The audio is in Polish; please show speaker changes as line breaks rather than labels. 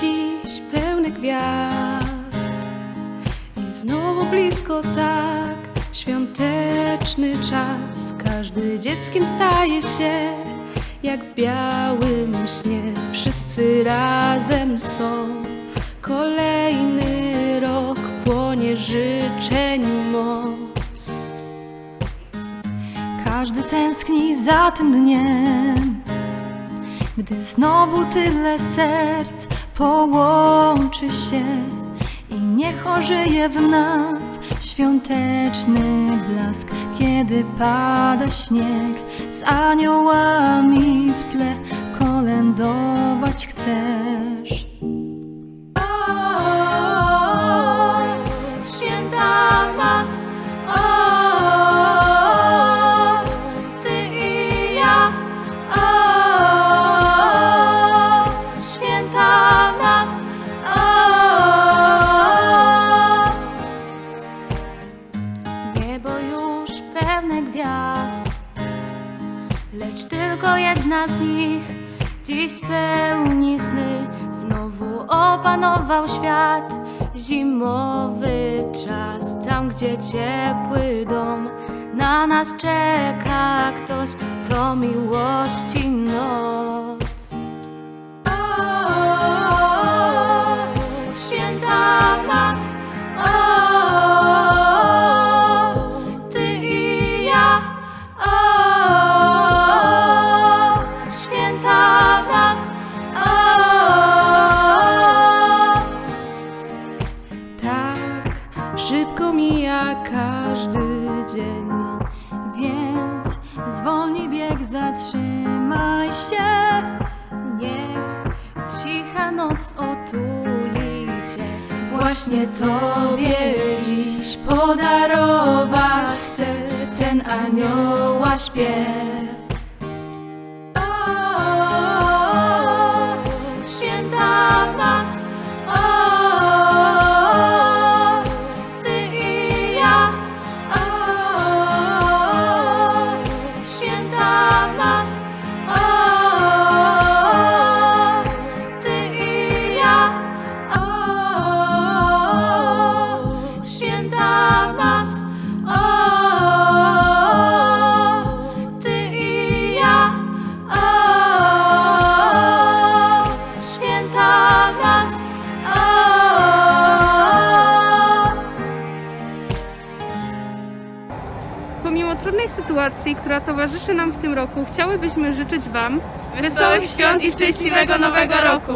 dziś pełne gwiazd i znowu blisko tak świąteczny czas. Każdy dzieckiem staje się jak w białym śnie. Wszyscy razem są. Kolejny rok płonie życzeń moc.
Każdy tęskni za tym dniem, gdy znowu tyle serc połączy się i niech ożyje w nas świąteczny blask, kiedy pada śnieg z aniołami w tle kolędować chcesz. Gwiazd, lecz tylko jedna z nich dziś spełni sny. Znowu opanował świat. Zimowy czas, tam gdzie ciepły dom. Na nas czeka ktoś, to miłości noc. Nas, o.
Tak szybko mija każdy dzień.
Więc zwolnij bieg, zatrzymaj się.
Niech cicha noc otuli cię. Właśnie tobie dziś podarować chcę ten anioła śpiew. Trudnej sytuacji, która towarzyszy nam w tym roku, chciałybyśmy życzyć Wam
Wesołych świąt i szczęśliwego nowego roku!